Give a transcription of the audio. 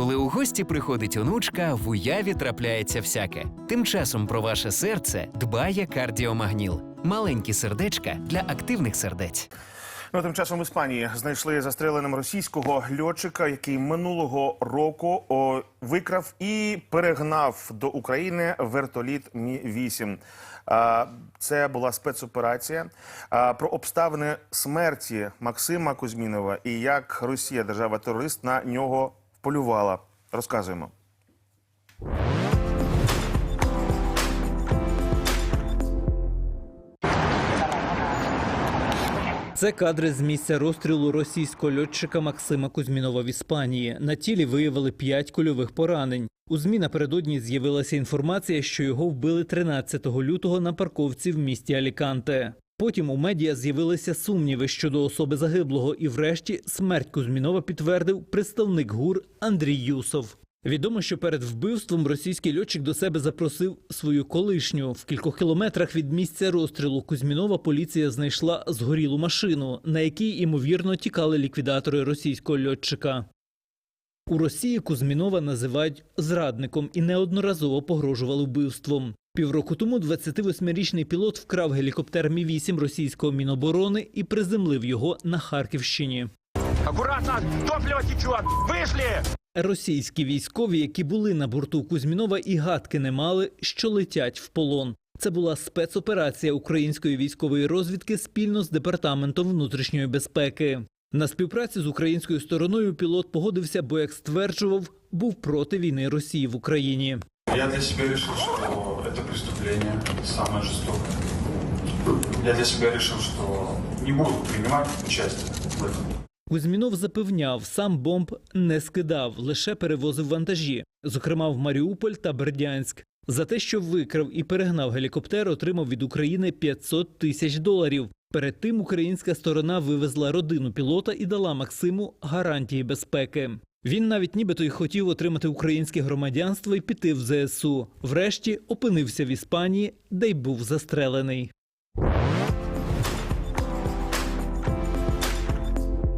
Коли у гості приходить онучка, в уяві трапляється всяке. Тим часом про ваше серце дбає кардіомагніл. Маленькі сердечка для активних сердець. Ну, тим часом в Іспанії знайшли застреленим російського льотчика, який минулого року о, викрав і перегнав до України вертоліт Мі 8 а, Це була спецоперація. Про обставини смерті Максима Кузьмінова і як Росія, держава-терорист, на нього полювала. Розказуємо. Це кадри з місця розстрілу російського льотчика Максима Кузьмінова в Іспанії. На тілі виявили п'ять кульових поранень. У ЗМІ напередодні з'явилася інформація, що його вбили 13 лютого на парковці в місті Аліканте. Потім у медіа з'явилися сумніви щодо особи загиблого, і врешті смерть Кузьмінова підтвердив представник ГУР Андрій Юсов. Відомо, що перед вбивством російський льотчик до себе запросив свою колишню. В кількох кілометрах від місця розстрілу Кузьмінова поліція знайшла згорілу машину, на якій ймовірно тікали ліквідатори російського льотчика. У Росії Кузьмінова називають зрадником і неодноразово погрожували вбивством. Півроку тому 28-річний пілот вкрав гелікоптер Мі-8 російського міноборони і приземлив його на Харківщині. Аккуратно! Топливо течет! Вышли! Російські військові, які були на борту Кузьмінова, і гадки не мали, що летять в полон. Це була спецоперація української військової розвідки спільно з департаментом внутрішньої безпеки. На співпрацю з українською стороною пілот погодився, бо як стверджував, був проти війни Росії в Україні. Я для решил, что это преступление самое жестокое. Я для себя решил, что не буду принимать участие в этом. Кузьмінов запевняв, сам бомб не скидав, лише перевозив вантажі, зокрема в Маріуполь та Бердянськ. За те, що викрав і перегнав гелікоптер, отримав від України 500 тисяч доларів. Перед тим українська сторона вивезла родину пілота і дала Максиму гарантії безпеки. Він навіть нібито й хотів отримати українське громадянство і піти в ЗСУ. Врешті опинився в Іспанії, де й був застрелений.